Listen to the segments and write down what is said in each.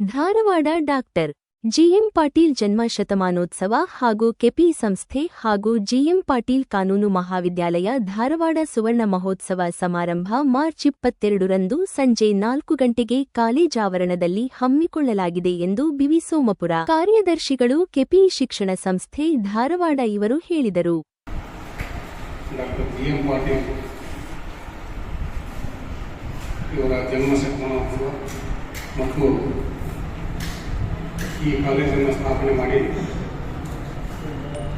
Dharwad doctor GM Patil ಜನ್ಮ ಶತಮಾನೋತ್ಸವ ಹಾಗೂ ಕೆಪಿ ಸಂಸ್ಥೆ ಹಾಗೂ ಜಿಎಂ ಪಾಟೀಲ್ ಕಾನೂನು ಮಹಾವಿದ್ಯಾಲಯ ಧಾರವಾಡ ಸುವರ್ಣ ಮಹೋತ್ಸವ ಸಮಾರಂಭ ಮಾರ್ಚ್ ಇಪ್ಪತ್ತೆರಡರಂದು ಸಂಜೆ ನಾಲ್ಕು ಗಂಟೆಗೆ ಕಾಲೇಜಾವರಣದಲ್ಲಿ ಹಮ್ಮಿಕೊಳ್ಳಲಾಗಿದೆ ಎಂದು ಬಿವಿ ಸೋಮಪುರ ಕಾರ್ಯದರ್ಶಿಗಳು, ಕೆಪಿ ಶಿಕ್ಷಣ ಸಂಸ್ಥೆ ಧಾರವಾಡ ಇವರು ಹೇಳಿದರು ಡಾಕ್ಟರ್ ಜಿ ಎಂ ಪಾಟೀಲ್ ಇವರ ಜನ್ಮ ಶತಮಾನೋತ್ಸವ ಮತ್ತು ಈ ಕಾಲೇಜನ್ನು ಸ್ಥಾಪನೆ ಮಾಡಿ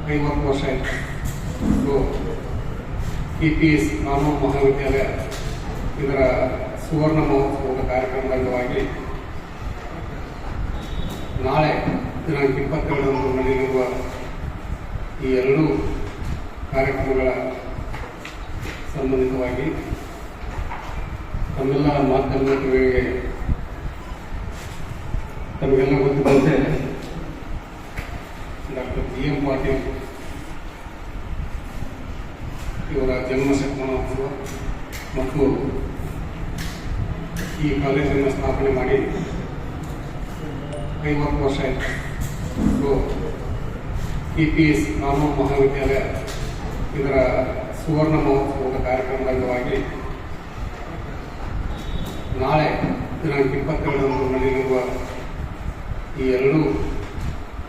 ಐವತ್ತು ವರ್ಷ ಆಯಿತು ಮತ್ತು ಕೆ ಪಿ ಎಸ್ ಕಾನೂನು ಮಹಾವಿದ್ಯಾಲಯ ಇದರ ಸುವರ್ಣ ಮಹೋತ್ಸವದ ಕಾರ್ಯಕ್ರಮದ ಅಂಗವಾಗಿ ನಾಳೆ ದಿನಾಂಕ ಇಪ್ಪತ್ತೆರಡರಂದು ನಡೆಯಲಿರುವ ಈ ಎರಡೂ ಕಾರ್ಯಕ್ರಮಗಳ ಸಂಬಂಧಿತವಾಗಿ ತಮ್ಮೆಲ್ಲ ಮಾಧ್ಯಮಗಳಿಗೆ ತಮಗೆಲ್ಲ ಗೊತ್ತಿದ್ದಂತೆ ಡಾಕ್ಟರ್ ಬಿ ಎಂ ಪಾಟೀಲ್ ಇವರ ಜನ್ಮ ಶತಮಾನೋತ್ಸವ ಮತ್ತು ಈ ಕಾಲೇಜನ್ನು ಸ್ಥಾಪನೆ ಮಾಡಿ ಐವತ್ತು ವರ್ಷ ಆಯಿತು. ಇ ಪಿ ಎಸ್ ಕಾನೂನು ಮಹಾವಿದ್ಯಾಲಯ ಇದರ ಸುವರ್ಣ ಮಹೋತ್ಸವದ ಕಾರ್ಯಕ್ರಮದ ಅಂಗವಾಗಿ ನಾಳೆ ದಿನಾಂಕ ಇಪ್ಪತ್ತೆರಡರಂದು ನಡೆಯಲಿರುವ ಈ ಎರಡೂ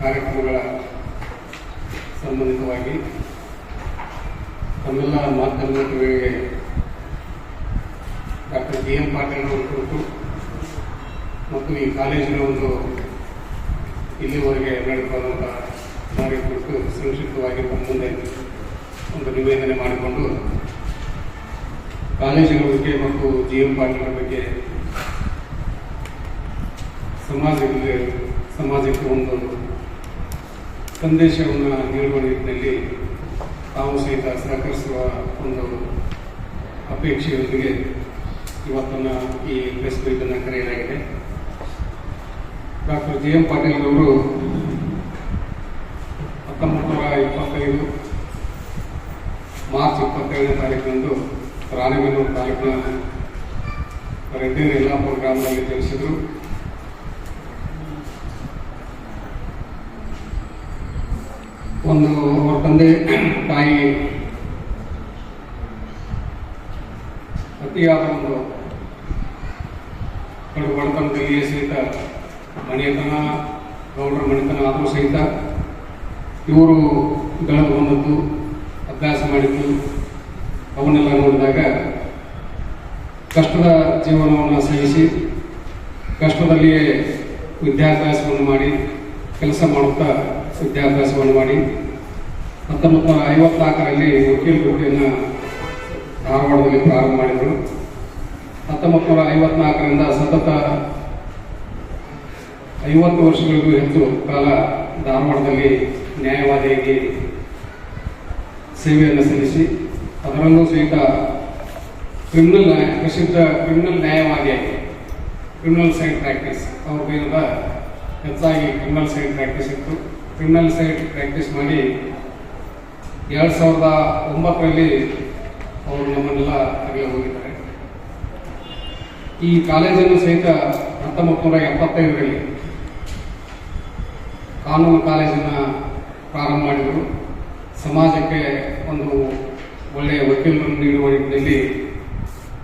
ಕಾರ್ಯಕ್ರಮಗಳ ಸಂಬಂಧಿತವಾಗಿ ತಮ್ಮೆಲ್ಲ ಮಾಧ್ಯಮಗಳಿಗೆ ಡಾಕ್ಟರ್ ಜಿ ಎಂ ಪಾಟೀಲ್ ಅವರ ಕುರಿತು ಮತ್ತು ಈ ಕಾಲೇಜಿನ ಒಂದು ಇಲ್ಲಿವರೆಗೆ ನಡೆದುಕೊಂಡಂಥ ದಾರಿ ಕುರಿತು ಸಂಕ್ಷಿಪ್ತವಾಗಿ ಮುಂದೆ ಒಂದು ನಿವೇದನೆ ಮಾಡಿಕೊಂಡು ಕಾಲೇಜಿನ ಬಗ್ಗೆ ಮತ್ತು ಜಿ ಎಂ ಪಾಟೀಲ್ ಬಗ್ಗೆ ಸಮಾಜಕ್ಕೆ ಸಮಾಜಕ್ಕೆ ಒಂದು ಸಂದೇಶವನ್ನು ನೀಡುವ ನಿಟ್ಟಿನಲ್ಲಿ ತಾವು ಸಹಿತ ಸಹಕರಿಸುವ ಒಂದು ಅಪೇಕ್ಷೆಯೊಂದಿಗೆ ಇವತ್ತನ್ನು ಈ ಪ್ರೆಸ್ ಮೀಟನ್ನು ಕರೆಯಲಾಗಿದೆ. ಡಾಕ್ಟರ್ ಜಿ ಎಂ ಪಾಟೀಲ್ ಅವರು ಹತ್ತೊಂಬತ್ತು ನೂರ ಇಪ್ಪತ್ತೈದು ಮಾರ್ಚ್ ಇಪ್ಪತ್ತೇಳನೇ ತಾರೀಕಿನಂದು ರಾಣೆಬೆನ್ನೂರು ತಾಲೂಕಿನ ರೆಡ್ಡಿ ಯಲ್ಲಾಪುರ ಗ್ರಾಮದಲ್ಲಿ ಜನಿಸಿದರು ಒಂದು ಅವರ ತಂದೆ ತಾಯಿ ಅತಿಯಾದ ಒಂದು ಕಡು ಬಡತನದಲ್ಲಿಯೇ ಸಹಿತ ಮನೆತನ ಗೌಡರ ಮನೆತನ ಆದರೂ ಸಹಿತ ಇವರು ಬೆಳೆದು ಬಂದದ್ದು, ಅಭ್ಯಾಸ ಮಾಡಿದ್ದು ಅವನ್ನೆಲ್ಲ ನೋಡಿದಾಗ ಕಷ್ಟದ ಜೀವನವನ್ನು ಸಹಿಸಿ ಕಷ್ಟದಲ್ಲಿಯೇ ವಿದ್ಯಾಭ್ಯಾಸವನ್ನು ಮಾಡಿ, ಕೆಲಸ ಮಾಡುತ್ತಾ ವಿದ್ಯಾಭ್ಯಾಸವನ್ನು ಮಾಡಿ, ಹತ್ತೊಂಬತ್ತು ನೂರ ಐವತ್ನಾಲ್ಕರಲ್ಲಿ ವಕೀಲ್ ವೃತ್ತಿಯನ್ನು ಧಾರವಾಡದಲ್ಲಿ ಪ್ರಾರಂಭ ಮಾಡಿದರು. ಹತ್ತೊಂಬತ್ತು ನೂರ ಐವತ್ನಾಲ್ಕರಿಂದ ಸತತ ಐವತ್ತು ವರ್ಷಗಳಿಗೂ ಹೆಚ್ಚು ಕಾಲ ಧಾರವಾಡದಲ್ಲಿ ನ್ಯಾಯವಾದಿಯಾಗಿ ಸೇವೆಯನ್ನು ಸಲ್ಲಿಸಿ ಅದರಲ್ಲೂ ಸಹಿತ ಕ್ರಿಮಿನಲ್ ನ್ಯಾಯ, ಪ್ರಸಿದ್ಧ ಕ್ರಿಮಿನಲ್ ನ್ಯಾಯವಾದಿಯಾಗಿ ಕ್ರಿಮಿನಲ್ ಸೈಡ್ ಪ್ರಾಕ್ಟೀಸ್ ಅವ್ರ ಮೇಲಿಂದ ಹೆಚ್ಚಾಗಿ ಕ್ರಿಮಿನಲ್ ಸೈಡ್ ಪ್ರಾಕ್ಟೀಸ್ ಇತ್ತು ಕ್ರಿಮಿನಲ್ ಸೈಡ್ ಪ್ರಾಕ್ಟೀಸ್ ಮಾಡಿ ಎರಡು ಸಾವಿರದ ಒಂಬತ್ತರಲ್ಲಿ ಅವರು ನಮ್ಮನ್ನೆಲ್ಲ ಅಗಲ ಹೋಗಿದ್ದಾರೆ. ಈ ಕಾಲೇಜನ್ನು ಸಹಿತ ಹತ್ತೊಂಬತ್ತು ನೂರ ಎಪ್ಪತ್ತೈದರಲ್ಲಿ ಕಾನೂನು ಕಾಲೇಜನ್ನು ಪ್ರಾರಂಭ ಮಾಡಿದರು. ಸಮಾಜಕ್ಕೆ ಒಂದು ಒಳ್ಳೆಯ ವಕೀಲರನ್ನು ನೀಡುವ ನಿಟ್ಟಿನಲ್ಲಿ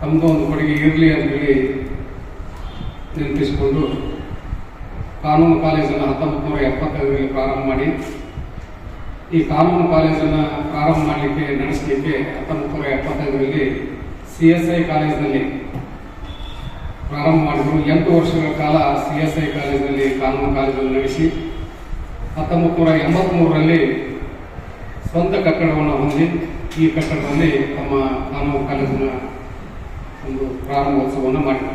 ತಮ್ಮದು ಒಂದು ಕೊಡುಗೆ ಇರಲಿ ಅಂತೇಳಿ ನೆನಪಿಸಿಕೊಂಡು ಕಾನೂನು ಕಾಲೇಜನ್ನು ಹತ್ತೊಂಬತ್ತು ನೂರ ಎಪ್ಪತ್ತೈದರಲ್ಲಿ ಪ್ರಾರಂಭ ಮಾಡಿ, ಈ ಕಾನೂನು ಕಾಲೇಜನ್ನು ಪ್ರಾರಂಭ ಮಾಡಲಿಕ್ಕೆ ನಡೆಸಲಿಕ್ಕೆ ಹತ್ತೊಂಬತ್ತು ನೂರ ಎಪ್ಪತ್ತೈದರಲ್ಲಿ ಸಿ ಎಸ್ ಐ ಕಾಲೇಜಿನಲ್ಲಿ ಪ್ರಾರಂಭ ಮಾಡಿದರು. ಎಂಟು ವರ್ಷಗಳ ಕಾಲ ಸಿ ಎಸ್ ಐ ಕಾಲೇಜಿನಲ್ಲಿ ಕಾನೂನು ಕಾಲೇಜನ್ನು ನಡೆಸಿ ಹತ್ತೊಂಬತ್ತು ನೂರ ಎಂಬತ್ತ್ಮೂರರಲ್ಲಿ ಸ್ವಂತ ಕಟ್ಟಡವನ್ನು ಹೊಂದಿ ಈ ಕಟ್ಟಡದಲ್ಲಿ ತಮ್ಮ ಕಾನೂನು ಕಾಲೇಜಿನ ಒಂದು ಪ್ರಾರಂಭೋತ್ಸವವನ್ನು ಮಾಡಿದರು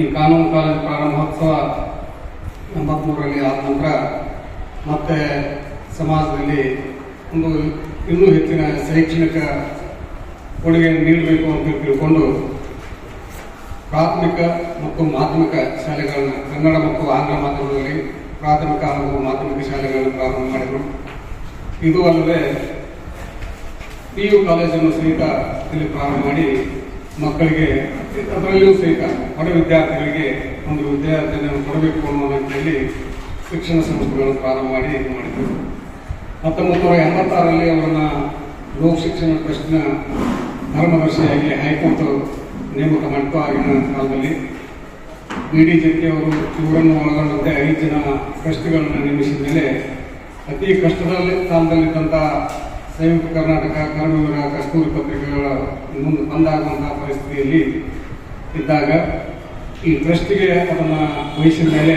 ಈ ಕಾನೂನು ಕಾಲೇಜ್ ಪ್ರಾರಂಭೋತ್ಸವ ಎಂಬತ್ಮೂರರಲ್ಲಿ ಆದ ನಂತರ ಮತ್ತೆ ಸಮಾಜದಲ್ಲಿ ಒಂದು ಇನ್ನೂ ಹೆಚ್ಚಿನ ಶೈಕ್ಷಣಿಕ ಕೊಡುಗೆಯನ್ನು ನೀಡಬೇಕು ಅಂತ ತಿಳ್ಕೊಂಡು ಪ್ರಾಥಮಿಕ ಮತ್ತು ಮಾಧ್ಯಮಿಕ ಶಾಲೆಗಳನ್ನು ಕನ್ನಡ ಮತ್ತು ಆಂಗ್ಲ ಮಾಧ್ಯಮದಲ್ಲಿ ಪ್ರಾಥಮಿಕ ಹಾಗೂ ಮಾಧ್ಯಮಿಕ ಶಾಲೆಗಳನ್ನು ಪ್ರಾರಂಭ ಮಾಡಿದರು. ಇದು ಅಲ್ಲದೆ ಪಿ ಯು ಕಾಲೇಜನ್ನು ಸಹಿತ ಇಲ್ಲಿ ಪ್ರಾರಂಭ ಮಾಡಿ ಮಕ್ಕಳಿಗೆ ಅದರಲ್ಲಿಯೂ ಸಹಿತ ಬಡ ವಿದ್ಯಾರ್ಥಿಗಳಿಗೆ ಒಂದು ವಿದ್ಯಾರ್ಥಿಯನ್ನು ಕೊಡಬೇಕು ಅನ್ನೋ ನಿಟ್ಟಿನಲ್ಲಿ ಶಿಕ್ಷಣ ಸಂಸ್ಥೆಗಳನ್ನು ಪ್ರಾರಂಭ ಮಾಡಿ ಇದು ಮಾಡಿದರು. ಹತ್ತೊಂಬತ್ತು ನೂರ ಎಂಬತ್ತಾರರಲ್ಲಿ ಅವರನ್ನ ಲೋಕ ಶಿಕ್ಷಣ ಟ್ರಸ್ಟ್ನ ಧರ್ಮದರ್ಶಿಯಾಗಿ ಹೈಕೋರ್ಟ್ ನೇಮಕ ಮಾಡಿತು ಆಗಿನ ಕಾಲದಲ್ಲಿ. ಬಿ ಡಿ ಅವರು ಇವರನ್ನು ಒಳಗೊಂಡಂತೆ ಐದು ಜನ ಟ್ರಸ್ಟ್ಗಳನ್ನು ನೇಮಿಸಿದ ಮೇಲೆ ಅತಿ ಕಷ್ಟದಲ್ಲಿ ಸ್ಥಾನದಲ್ಲಿದ್ದಂಥ ಸಂಯುಕ್ತ ಕರ್ನಾಟಕ ಕರ್ಮವೀರ ಕಸ್ತೂರಿ ಪತ್ರಿಕೆಗಳ ಮುಂದೆ ಬಂದಾಗುವಂತಹ ಪರಿಸ್ಥಿತಿಯಲ್ಲಿ ಇದ್ದಾಗ ಈ ಟ್ರಸ್ಟಿಗೆ ಅದನ್ನು ವಹಿಸಿದ ಮೇಲೆ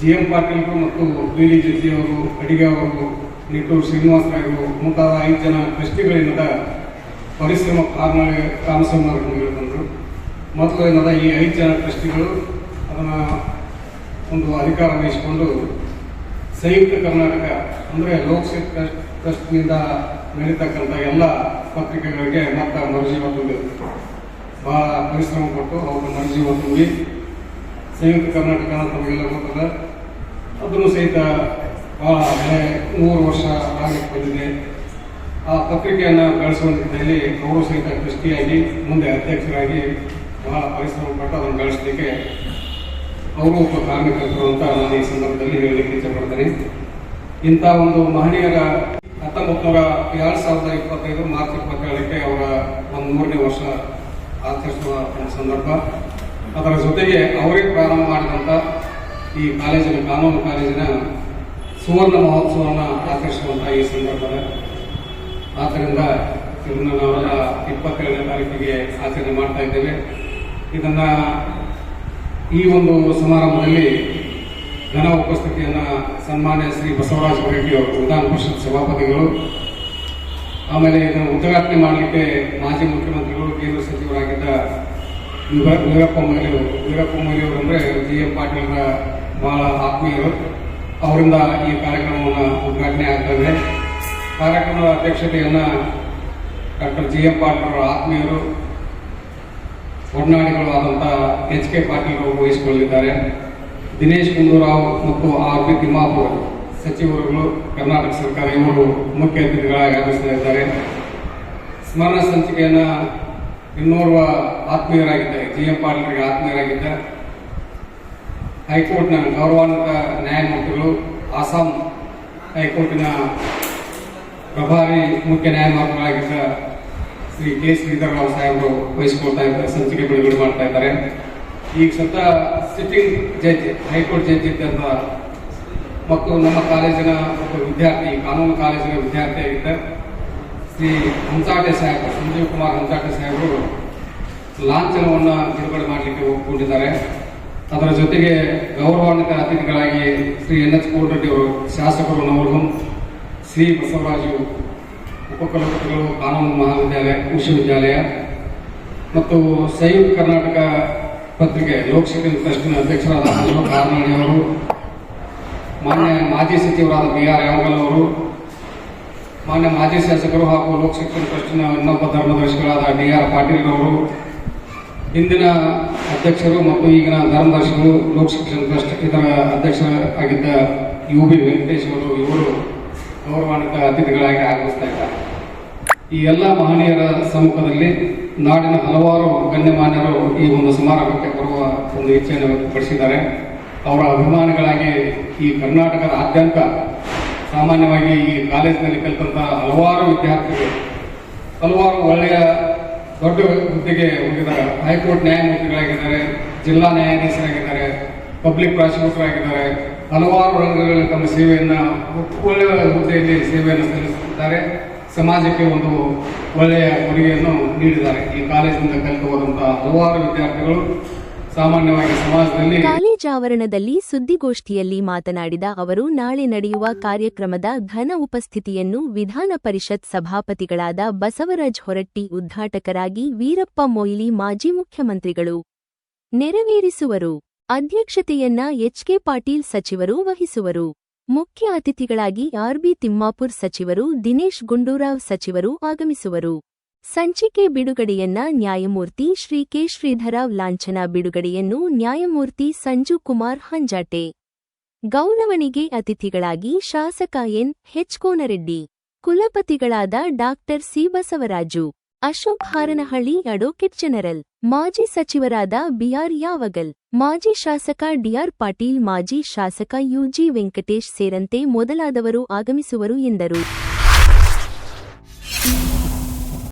ಜಿ ಎಂ ಪಾಟೀಲ್ರು ಮತ್ತು ಬಿ ಡಿ ಜತಿಯವರು ಅಡಿಗೆ ಅವರು, ನಿಟ್ಟೂರು ಶ್ರೀನಿವಾಸರಾಯರು ಮುಂತಾದ ಐದು ಜನ ಟ್ರಸ್ಟಿಗಳಿಂದ ಪರಿಶ್ರಮ ಕಾರಣ ಕಾಮಸಂಬಂಧಗಳು ಬಂದರು. ಮೊದಲು ಏನದ ಈ ಐದು ಜನ ಟ್ರಸ್ಟಿಗಳು ಅದನ್ನು ಒಂದು ಅಧಿಕಾರ ವಹಿಸಿಕೊಂಡು ಸಂಯುಕ್ತ ಕರ್ನಾಟಕ ಅಂದರೆ ಟ್ರಸ್ಟ್, ಟ್ರಸ್ಟ್ನಿಂದ ನಡೀತಕ್ಕಂಥ ಎಲ್ಲ ಪತ್ರಿಕೆಗಳಿಗೆ ಮತ್ತೆ ನರಜೀವ ತುಂಬಿದ್ರು ಭಾಳ ಪರಿಶ್ರಮ ಕೊಟ್ಟು ಅವರು ನರಜೀವ ತುಂಬಿ ಸಂಯುಕ್ತ ಕರ್ನಾಟಕ ಅಂತ ನಮಗೆಲ್ಲ ಗೊತ್ತದ ಅದನ್ನು ಸಹಿತ ಭಾಳ ಹಳೆ ಮೂರು ವರ್ಷ ಆಗಿ ಬಂದಿದೆ. ಆ ಪತ್ರಿಕೆಯನ್ನು ಬೆಳೆಸುವ ಅವರು ಸಹಿತ ಟ್ರಸ್ಟಿಯಾಗಿ, ಮುಂದೆ ಅಧ್ಯಕ್ಷರಾಗಿ ಬಹಳ ಪರಿಶ್ರಮ ಪಟ್ಟು ಅದನ್ನು ಬೆಳೆಸಲಿಕ್ಕೆ ಅವರು ಒಬ್ಬ ಕಾರ್ಮಿಕರು ಅಂತ ನಾನು ಈ ಸಂದರ್ಭದಲ್ಲಿ ಹೇಳಲಿಕ್ಕೆ ಇಷ್ಟಪಡ್ತೇನೆ ಇಂಥ ಒಂದು ಮಹನೀಯರ ಹತ್ತೊಂಬತ್ತು ನೂರ ಎರಡು ಸಾವಿರದ ಇಪ್ಪತ್ತೈದು ಮಾರ್ಚ್ ಇಪ್ಪತ್ತೇಳಕ್ಕೆ ಅವರ ಒಂದು ಮೂರನೇ ವರ್ಷ ಆಚರಿಸುವ ಸಂದರ್ಭ. ಅದರ ಜೊತೆಗೆ ಅವರೇ ಪ್ರಾರಂಭ ಮಾಡಿದಂಥ ಈ ಕಾಲೇಜಿನ, ಕಾನೂನು ಕಾಲೇಜಿನ ಸುವರ್ಣ ಮಹೋತ್ಸವವನ್ನು ಆಚರಿಸುವಂಥ ಈ ಸಂದರ್ಭದ. ಆದ್ದರಿಂದ ಇದನ್ನು ನಾವೆಲ್ಲ ಇಪ್ಪತ್ತೇಳನೇ ತಾರೀಕಿಗೆ ಆಚರಣೆ ಮಾಡ್ತಾ ಇದ್ದೇವೆ. ಇದನ್ನ ಈ ಒಂದು ಸಮಾರಂಭದಲ್ಲಿ ಜನ ಉಪಸ್ಥಿತಿಯನ್ನು ಸನ್ಮಾನ್ಯ ಶ್ರೀ ಬಸವರಾಜ ಹೊರಟ್ಟಿ ಅವರು ವಿಧಾನ ಪರಿಷತ್ ಸಭಾಪತಿಗಳು, ಆಮೇಲೆ ಇದನ್ನು ಉದ್ಘಾಟನೆ ಮಾಡಲಿಕ್ಕೆ ಮಾಜಿ ಮುಖ್ಯಮಂತ್ರಿಗಳು, ಕೇಂದ್ರ ಸಚಿವರಾಗಿದ್ದ ವೀರ- ವೀರಪ್ಪ ಮೊಯ್ಲಿ ಅವರು ವೀರಪ್ಪ ಮೊಯ್ಲಿ ಅವರು ಅಂದರೆ ಜಿ ಎಂ ಪಾಟೀಲ್ರ ಬಹಳ ಆತ್ಮೀಯರು. ಅವರಿಂದ ಈ ಕಾರ್ಯಕ್ರಮವನ್ನು ಉದ್ಘಾಟನೆ ಆಗ್ತದೆ ಕಾರ್ಯಕ್ರಮದ ಅಧ್ಯಕ್ಷತೆಯನ್ನು ಡಾಕ್ಟರ್ ಜಿ ಎಂ ಪಾಟೀಲ್ ಅವರ ಆತ್ಮೀಯರು ಒಡನಾಡಿಗಳು ಆದಂಥ ಎಚ್ ಕೆ ಪಾಟೀಲ್ ಅವರು ವಹಿಸಿಕೊಳ್ಳಲಿದ್ದಾರೆ ದಿನೇಶ್ ಗುಂಡೂರಾವ್ ಮತ್ತು ಆರ್ ಪಿ ತಿಮ್ಮಾಪುರ್ ಸಚಿವರುಗಳು ಕರ್ನಾಟಕ ಸರ್ಕಾರ ಇವರು ಮುಖ್ಯ ಅತಿಥಿಗಳಾಗಿ ಆಗಮಿಸಲಿದ್ದಾರೆ. ಸ್ಮರಣ ಸಂಚಿಕೆಯನ್ನು ಇನ್ನೋರ್ವ ಆತ್ಮೀಯರಾಗಿದ್ದ ಜಿ ಎಂ ಪಾಟೀಲ್ರಿಗೆ ಆತ್ಮೀಯರಾಗಿದ್ದ ಹೈಕೋರ್ಟ್ನ ಗೌರವಾನ್ವಿತ ನ್ಯಾಯಮೂರ್ತಿಗಳು, ಅಸ್ಸಾಂ ಹೈಕೋರ್ಟಿನ ಪ್ರಭಾರಿ ಮುಖ್ಯ ನ್ಯಾಯಮೂರ್ತಿಗಳಾಗಿದ್ದ ಶ್ರೀ ಕೆ ಶ್ರೀಧರರಾವ್ ಸಾಹೇಬರು ವಹಿಸಿಕೊಳ್ತಾ ಇದ್ದಾರೆ ಸಂಚಿಕೆ ಬಿಡುಗಡೆ ಮಾಡ್ತಾ ಇದ್ದಾರೆ. ಈಗ ಸತ ಸಿಟ್ಟಿಂಗ್ ಜಡ್ಜ್ ಹೈಕೋರ್ಟ್ ಜಡ್ಜ್ ಇದ್ದಂತ ಮತ್ತು ನಮ್ಮ ಕಾಲೇಜಿನ ಒಬ್ಬ ವಿದ್ಯಾರ್ಥಿ, ಕಾನೂನು ಕಾಲೇಜಿನ ವಿದ್ಯಾರ್ಥಿ ವಿದ್ಯಾರ್ಥಿಯಾಗಿದ್ದ ಶ್ರೀ ಹಂಸಾಟೆ ಸಾಹೇಬರು, ಸಂಜೀವ್ ಕುಮಾರ್ ಹಂಸಾಟೆ ಸಾಹೇಬರು ಲಾಂಛನವನ್ನು ಬಿಡುಗಡೆ ಮಾಡಲಿಕ್ಕೆ ಒಪ್ಪಿಕೊಂಡಿದ್ದಾರೆ ಅದರ ಜೊತೆಗೆ ಗೌರವಾನ್ವಿತ ಅತಿಥಿಗಳಾಗಿ ಶ್ರೀ ಎನ್ ಎಚ್ ಕೋಟರೆಡ್ಡಿ ಅವರು ಶಾಸಕರು ನವರು ಶ್ರೀ ಬಸವರಾಜು ಉಪಕುಲಪತಿಗಳು ಕಾನೂನು ಮಹಾವಿದ್ಯಾಲಯ ವಿಶ್ವವಿದ್ಯಾಲಯ ಮತ್ತು ಸಂಯುಕ್ತ ಕರ್ನಾಟಕ ಪತ್ರಿಕೆ ಲೋಕಶಿಕ್ಷಣ ಟ್ರಸ್ಟಿನ ಅಧ್ಯಕ್ಷರಾದ ಅಶೋಕ್ ಅವರು, ಮಾನ್ಯ ಮಾಜಿ ಸಚಿವರಾದ ಬಿ ಆರ್ ಯಾವಗಲ್ ಅವರು, ಮಾನ್ಯ ಮಾಜಿ ಶಾಸಕರು ಹಾಗೂ ಲೋಕಶಿಕ್ಷಣ ಟ್ರಸ್ಟಿನ ಇನ್ನೊಬ್ಬ ಧರ್ಮದರ್ಶಿಗಳಾದ ಡಿ ಆರ್ ಪಾಟೀಲ್ ಅವರು ಹಿಂದಿನ ಅಧ್ಯಕ್ಷರು ಮತ್ತು ಈಗಿನ ಧರ್ಮದರ್ಶಿಗಳು ಲೋಕಶಿಕ್ಷಣ ಟ್ರಸ್ಟ್ ಇದರ ಅಧ್ಯಕ್ಷರಾಗಿದ್ದ ಯು ಬಿ ವೆಂಕಟೇಶ್ ಅವರು, ಇವರು ಗೌರವಾನ್ವಿತ ಅತಿಥಿಗಳಾಗಿ ಆಗಮಿಸ್ತಾ ಇದ್ದಾರೆ. ಈ ಎಲ್ಲ ಮಹನೀಯರ ಸಮ್ಮುಖದಲ್ಲಿ ನಾಡಿನ ಹಲವಾರು ಗಣ್ಯಮಾನ್ಯರು ಈ ಒಂದು ಸಮಾರಂಭಕ್ಕೆ ಬರುವ ಒಂದು ಇಚ್ಛೆಯನ್ನು ವ್ಯಕ್ತಪಡಿಸಿದ್ದಾರೆ. ಅವರ ಅಭಿಮಾನಿಗಳಾಗಿ ಈ ಕರ್ನಾಟಕದ ಆದ್ಯಂತ ಸಾಮಾನ್ಯವಾಗಿ ಈ ಕಾಲೇಜಿನಲ್ಲಿ ಕಲಿತಂತ ಹಲವಾರು ವಿದ್ಯಾರ್ಥಿಗಳು, ಹಲವಾರು ಒಳ್ಳೆಯ ದೊಡ್ಡ ಹುದ್ದೆಗೆ ಹೋಗಿದ್ದಾರೆ. ಹೈಕೋರ್ಟ್ ನ್ಯಾಯಮೂರ್ತಿಗಳಾಗಿದ್ದಾರೆ, ಜಿಲ್ಲಾ ನ್ಯಾಯಾಧೀಶರಾಗಿದ್ದಾರೆ, ಪಬ್ಲಿಕ್ ಪ್ರಾಸಿಕ್ಯೂಟರ್ ಆಗಿದ್ದಾರೆ ಹಲವಾರು ರಂಗಗಳಲ್ಲಿ ತಮ್ಮ ಸೇವೆಯನ್ನು ಒಳ್ಳೆಯ ಹುದ್ದೆಯಲ್ಲಿ ಸೇವೆಯನ್ನು ಸಲ್ಲಿಸುತ್ತಿದ್ದಾರೆ. ಸಮಾಜಕ್ಕೆ ಒಂದು ಒಳ್ಳೆಯ ಕೊಡುಗೆಯನ್ನು ನೀಡಿದ್ದಾರೆ. ಈ ಕಾಲೇಜಿನಿಂದ ಕಲಿತು ಹೋದಂತಹ ಹಲವಾರು ವಿದ್ಯಾರ್ಥಿಗಳು ಸಾಮಾನ್ಯವಾಗಿ ಸಮಾಜದಲ್ಲಿ ಕಾಲೇಜ್ ಆವರಣದಲ್ಲಿ ಸುದ್ದಿಗೋಷ್ಠಿಯಲ್ಲಿ ಮಾತನಾಡಿದ ಅವರು, ನಾಳೆ ನಡೆಯುವ ಕಾರ್ಯಕ್ರಮದ ಘನ ಉಪಸ್ಥಿತಿಯನ್ನು ವಿಧಾನ ಪರಿಷತ್ ಸಭಾಪತಿಗಳಾದ ಬಸವರಾಜ್ ಹೊರಟ್ಟಿ ಉದ್ಘಾಟಕರಾಗಿ ವೀರಪ್ಪ ಮೊಯ್ಲಿ ಮಾಜಿ ಮುಖ್ಯಮಂತ್ರಿಗಳು ನೆರವೇರಿಸುವರು. ಅಧ್ಯಕ್ಷತೆಯನ್ನ ಎಚ್ಕೆ ಪಾಟೀಲ್ ಸಚಿವರು ವಹಿಸುವರು. ಮುಖ್ಯ ಅತಿಥಿಗಳಾಗಿ ಆರ್ಬಿ ತಿಮ್ಮಾಪುರ್ ಸಚಿವರು ದಿನೇಶ್ ಗುಂಡೂರಾವ್ ಸಚಿವರು ಆಗಮಿಸುವರು. ಸಂಚಿಕೆ ಬಿಡುಗಡೆಯನ್ನ ನ್ಯಾಯಮೂರ್ತಿ ಶ್ರೀ ಕೆ ಶ್ರೀಧರಾವ್ ಲಾಂಛನ ಬಿಡುಗಡೆಯನ್ನು ನ್ಯಾಯಮೂರ್ತಿ ಸಂಜು ಕುಮಾರ್ ಹಂಜಾಟೆ. ಗೌರವಣಿಗೆ ಅತಿಥಿಗಳಾಗಿ ಶಾಸಕ N H Konareddy ಕುಲಪತಿಗಳಾದ doctor C Basavaraju. Ashok Haranahalli advocate general, ಮಾಜಿ ಸಚಿವರಾದ ಬಿಆರ್ ಯಾವಗಲ್, ಮಾಜಿ ಶಾಸಕ ಡಿಆರ್ ಪಾಟೀಲ್, ಮಾಜಿ ಶಾಸಕ ಯುಜಿ ವೆಂಕಟೇಶ್ ಸೇರಂತೆ ಮೊದಲಾದವರು ಆಗಮಿಸುವರು ಎಂದರು.